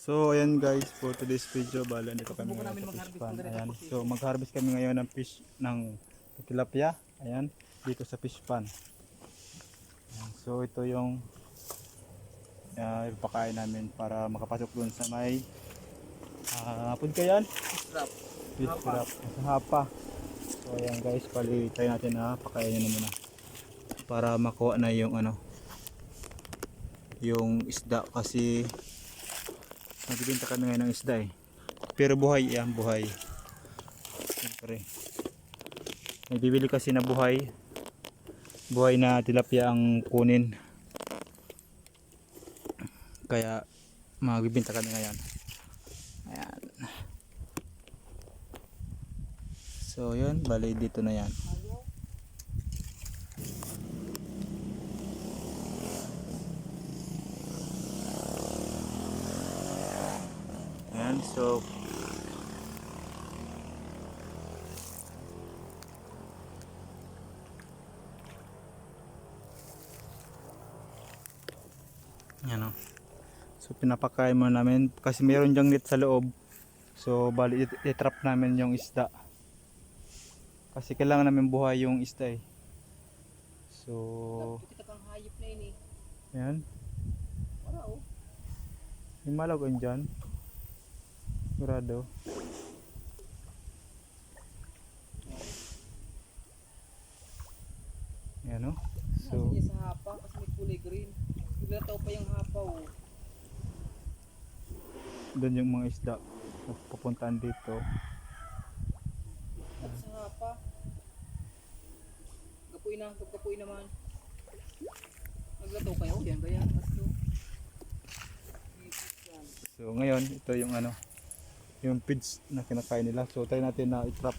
So ayan guys, for today's video, bala dito kami ngayon sa fish pan. Ayan. So mag-harvest kami ngayon ng fish ng tilapia. Ayan, dito sa fish pan. Ayan. So ito yung uh, ipakain namin para makapasok doon sa may uh, food ka yan? Trap. Fish trap. Sa hapa. So ayan guys, pali tayo natin na pakainin na muna. Para makuha na yung ano yung isda kasi nagbibenta kami ngayon ng isda eh. Pero buhay yan, buhay. Siyempre. May bibili kasi na buhay. Buhay na tilapia ang kunin. Kaya magbibenta kami ngayon. Ayan. So yun, bali dito na yan. Ayan, so Yan o. So pinapakain mo namin kasi mayroon diyang net sa loob. So bali it- itrap namin yung isda. Kasi kailangan namin buhay yung isda eh. So, Kita kang hayop na yun eh. yan. Wala oh. May malagon dyan. Sigurado. Yan o. So, So, niya sa hapa kasi may kulay green. Naglataw pa yung hapa oh. doon yung mga isda. Pupuntaan dito. At sa hapa. Gapuin na, gapuin naman. Naglataw kayo, yan ba yan? Tatlo. Yan. So, ngayon, ito yung ano, yung feeds na kinakain nila. So, try natin na i-trap.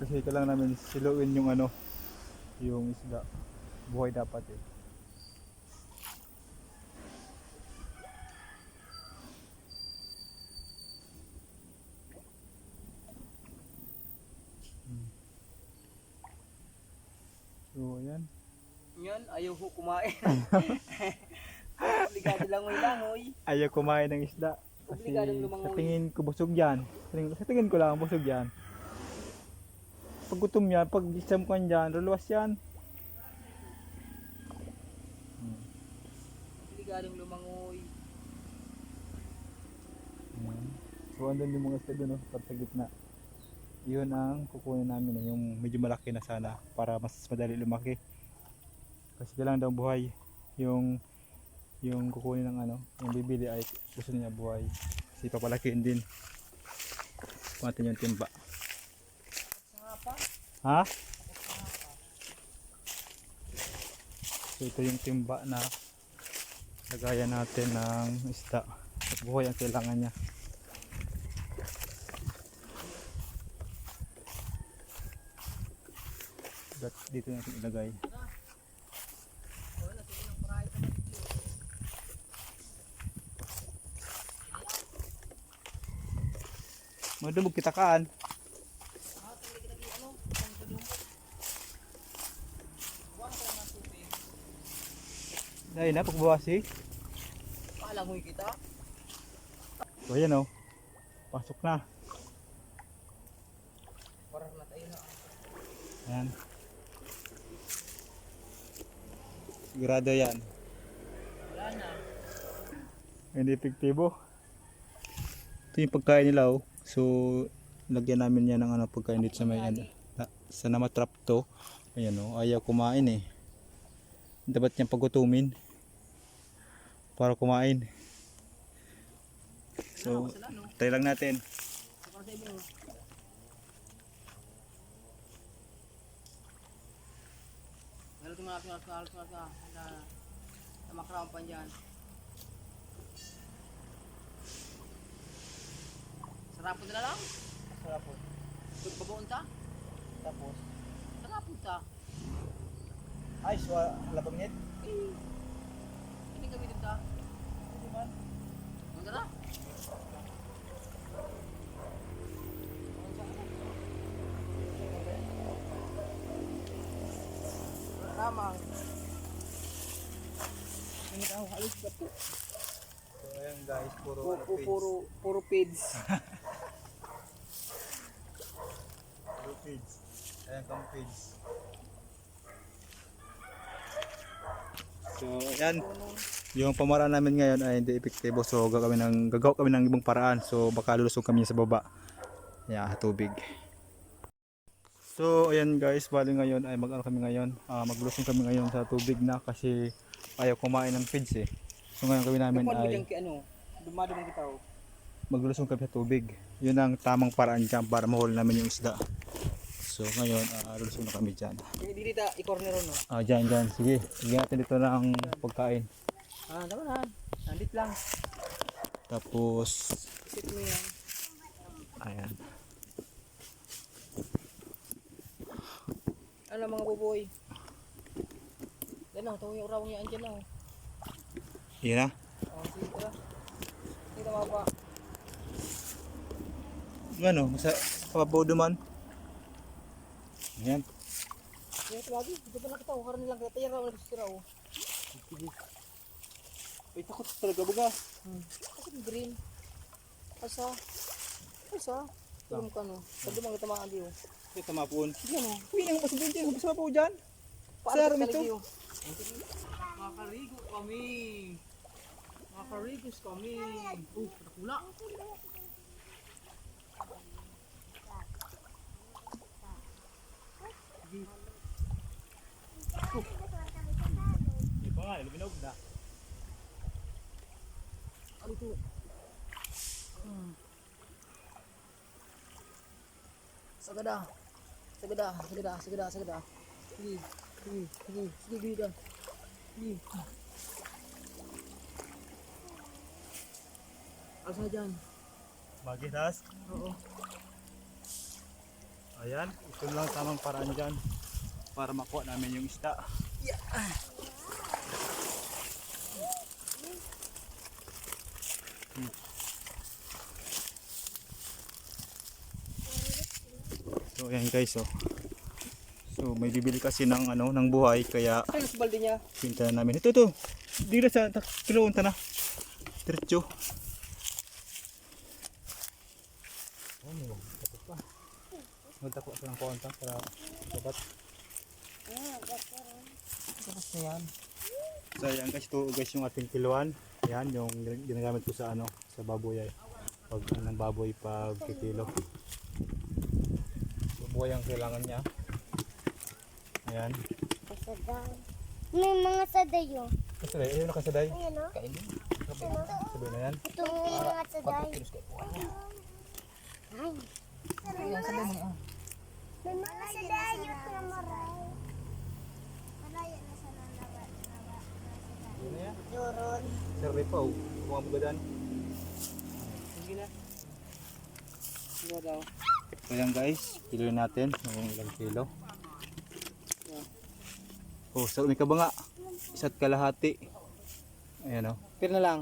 Kasi kailangan namin siluin yung ano, yung isda. Buhay dapat eh. So, ayan. Yan, ayaw ho kumain. Obligado lang may langoy. Ayaw kumain ng isda. Kasi Obligadong lumangoy. sa tingin ko busog yan. Sa tingin, sa tingin ko lang busog yan. Pag gutom yan, pag isam ko yan, luluwas yan. Obligadong lumangoy. Ayan. So andun yung mga isda doon, oh, para sa gitna. Yun ang kukunin namin, yung medyo malaki na sana para mas madali lumaki. Kasi kailangan daw buhay. Yung yung kukunin ng ano, yung bibili ay gusto niya buhay. Kasi papalakiin din. Natin yung timba. Ha? So ito yung timba na lagayan natin ng isda. At buhay ang kailangan niya. Dito natin ilagay. Wala, sige lang, parahay ka na dito. Madumog kita kaan. Ah, talaga lagi ano? Ang tulong. Buwan ka lang ng tubig. Dahil na pagbawasi. Paalangoy kita. So ayan o. Pasok na. Parang na tayo na. Ayan. Sigurado yan. Wala na. Hindi epektibo. Ito yung pagkain nila oh. So, lagyan namin yan ng ano, pagkain dito sa may ano. Sa namatrap to. Ayan oh, ayaw kumain eh. Dapat niyang pagutumin. Para kumain. So, try lang natin. Meron singas na makrawan pa dyan. Sarapon na lang? Sarapon. Pagbabaon ta? Tapos, Sarapon ta. ay, so, labang net. Eh. Ini gamitin ta. Ang tara. Tama. Ini tahu halus betul. So, ayan guys, puro Pu- ano, pu- feeds. Puro, puro pids. Puro feeds. Ayan kang feeds. So, ayan. Yung pamaraan namin ngayon ay hindi epektibo. So, gagawa kami ng, gagawa kami ng ibang paraan. So, baka lulusong kami sa baba. Yeah, tubig. So, ayan guys, bali ngayon ay mag-ano kami ngayon. ah, maglusong kami ngayon sa tubig na kasi ayaw kumain ng feeds eh. So, ngayon kami namin mo ay ki ano, dumadumang kita oh. maglusong kami sa tubig. Yun ang tamang paraan dyan para mahuli namin yung isda. So, ngayon, uh, lulusong na kami dyan. Hindi dito, i-corner no. Ah, dyan, dyan. Sige, sige natin dito ng pagkain. Ah, tama na. Nandit lang. Tapos, Sit mo yan. ayan. Ano mga buboy? Yan lang, ito yung raw niya andyan lang. Yun na. Oh, sige tara. Sige tama pa. Ano, sa kababaw duman. Ayan. Sige tawagi, dito pa nakita ko. Karan lang kita, tayo raw na raw. Ay, takot talaga baga. Hmm. Kasi green. Asa? Asa? Tulong ka no. Sabi mga tamaan di oh. Ay, tamapon. Sige no. Uy, nang possibility. Gusto pa po dyan. Paano Sir, ka ito? oh? Makakarigo kami. Makakarigos kami. Uh, nakula. Di pa nga, luminog na. Ano ito? Hmm. Sagada. Sagada, sagada, sagada, sagada. Sige, sige, sige, sige, sige, sige. Asa dyan? Magitas. Oo. Ayan, ito lang tamang paraan dyan para makuha namin yung isda. Hmm. So ayan guys oh. So may bibili kasi ng ano ng buhay kaya balde niya? pinta na namin. Ito to. Dira sa kiloon ta na. Diretso. Oh, may takot pa. Sa ng konta para dapat. Tapos na yan. So ayan guys, ito guys yung ating kiluan. Ayan yung gin- ginagamit ko sa ano, sa baboy ay. Pag ng baboy pag kikilo. So buhay ang kailangan niya. Ayan. Kasaday. May mga sadayo. Kasaday, ayun nakasaday. Ayan o. Kain din. Sabi na yan. Ito may mga saday. Ay. Ayan, sabay mo ah. May mga sadayo na maray. Na sa nalawa. Yun na yan. Doron. Sir Ripaw, mga bugadan. Sige na. Sige daw. So yan guys, kilo natin kung ilang kilo. Oh, sa may kabanga. Isa't kalahati. Ayan oh. Pero na lang.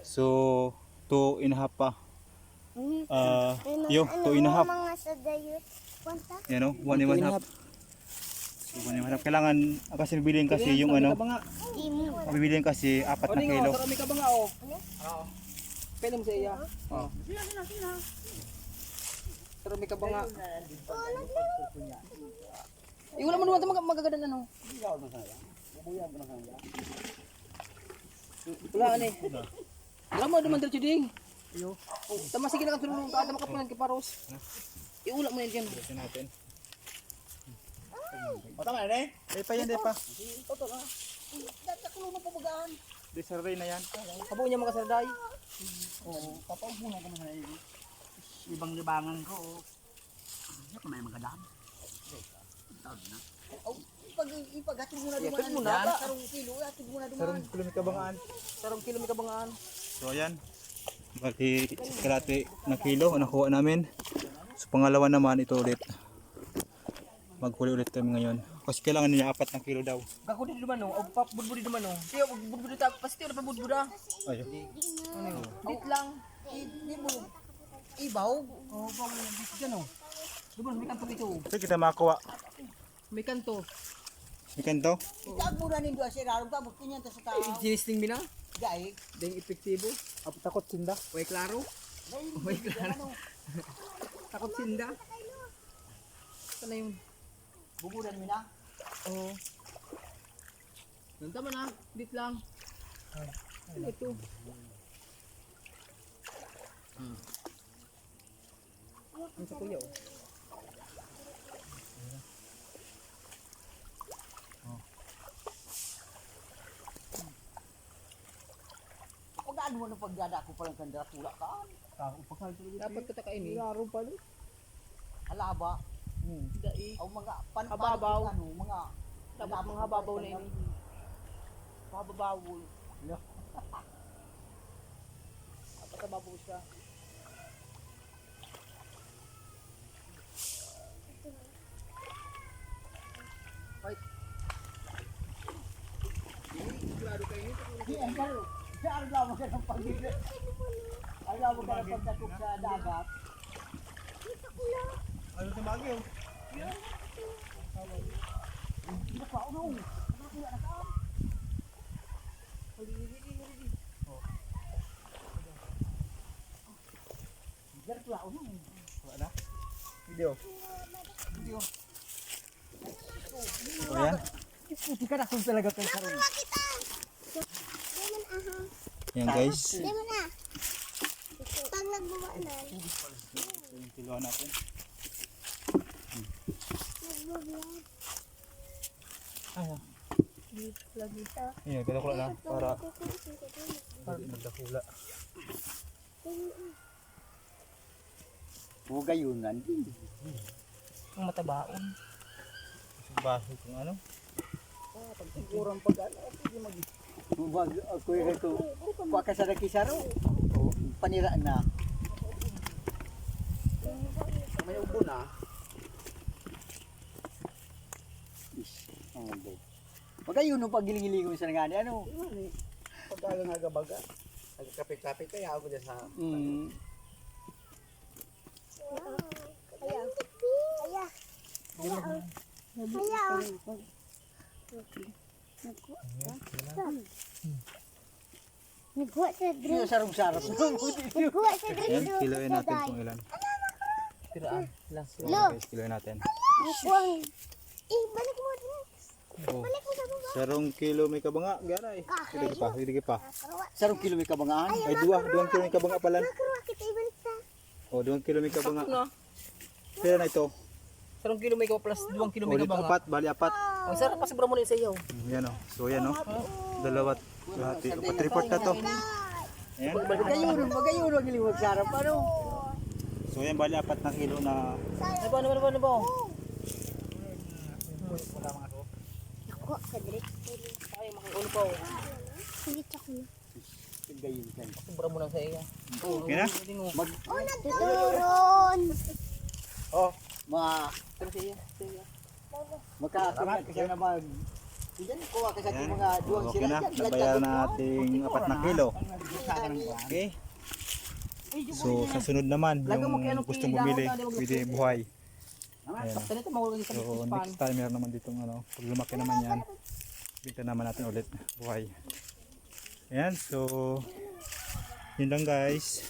So, two and a half pa. Hmm. Ah, May mga yo, ano two and a half. mga sadayo. Kwanta? Ayan oh, one and a half. So, one and a half. Kailangan, ah, kasi bibiliin kasi yung ano, bibiliin kasi apat O, na kilo. tara may kabanga oh. Oo. Pwede mo sa iya. Oo. Tara may kabanga. Eh, wala mo naman ito mag magaganda ano. Wala ano eh. Wala mo naman dito ding. Oh, tama sige na ka tulong ka tama ka punan kay Paros. Iula mo yan dyan. Ito natin. O tama na eh. Eh, pa yan, eh, pa. Toto na. Tatakulo mo pabagaan. Di sarray na yan. Kabo niya mga sarday. Oo, papaupo na ka na Ibang libangan ko. oh. Ano ka may magadaan? Oh, ipag ipaghatid mo na duman. Ipag mo na. Sarong kilo, hatid mo na Sarong kilo may kabangaan. Sarong kilo may kabangaan. So ayan. Bali kalate na kilo ang nakuha namin. So pangalawa naman ito ulit. Maghuli ulit kami ngayon. Kasi kailangan niya apat na kilo daw. Gako di duman no, o pap budbudi duman no. Tiyo budbudi ta, pasti ora pa budbuda. Ayun. Ano? Dit lang. Di mo. Ibaw. Oh, ba mo dit dyan no. Duman may kanto dito. So kita makakuha. May kanto. May kanto. Itago na nindo siya rarong ka bukti niya ta sa tao. Ginisting mina. Daig. Ding epektibo. Apo takot sinda. Way klaro. Way klaro. Takot sinda. Sana yung bubudan mo na? Oo. Nanta mo na. Dit lang. Ano ito? Hmm. Ang sa kuya oh. Mo pagdada ko palang kandara tula ka? Dapat kita kainin. Laro pa rin. Alaba. Hmm. Dai. Ang mga pan Hababaw. ano, mga Dapat mga hababaw na ini. Mababawol. Dapat nababaw siya. Yan laro. Saan lang mo ka ng pagdili? Alam mo ka ng pagdatok sa dagat. Ano sa bagyo? Hindi pa uno. Diyan pula uno. Wala. Video. O yan. Puti ka na kung talaga kay karon. Kita. Demon aha. Yan guys. Na. Pag nagbuwa na. Natin. Nagbuwa. Ayan. Yan, kadakula lang para para magdakula. Hugayunan din. Ang matabaon. Baso kung ano. Sigurang pag ano, hindi mag Wag ako yung ito. Kuha ka sa nakisaro. O, panira na. May ubo na. Is, ang ubo. Magayun no pag giling-giling sa nga ano. Pag ano nga gabaga. Nagkapit-kapit kaya ako dyan sa... Mm. Kaya. Kaya. Kaya. Kaya. Nagkuha sa drink. sarong-sarong? Nagkuha sa drink. Yan, kiluin natin kung ilan. Tiraan. Last one. Lo. Guys, kiluin natin. Nagkuha. Eh, balik mo din. Oh. Balik mo sa baba. Sarong kilo may kabanga. Gana eh. Sige pa, sige pa. Sarong kilo may kabangaan. Ay, dua, duwang kilo may kabanga pala. Nakaruwa kita ibalik ta. O, duwang kilo may kabanga. Na. Pera na ito. Sarong kilo may ka plus duwang kilo may dito kabanga. apat, bali apat. Ang sarap pa sobra mo na sa iyo. Yan o. So, yan o. Dalawat. Lahati. Upat report na to. Ayan. Magayun, magayun ang giling magsarap. Ano? So, yan bali apat na kilo na Ano ba, ano ba, ano ba? Nagkuha sa drink. Ay, makiulo pa. oh. Hindi ako na. Ka. Sobra mo lang sa iyo. Okay na? Mag, Oh, nagtuturon. oh, mga, Pero sa iyo. Sa iyo. Magkakakat ka na mag, Diyan, kuha ka sa ating mga duwang Okay sila. na. Diyan, Nabayaran nating apat na kilo. Okay. So, sa sunod naman, yung gustong bumili, pwede buhay. Ayan. So, next time meron naman ditong ano, pag lumaki naman yan, bita naman natin ulit buhay. Ayan, so, yun lang guys.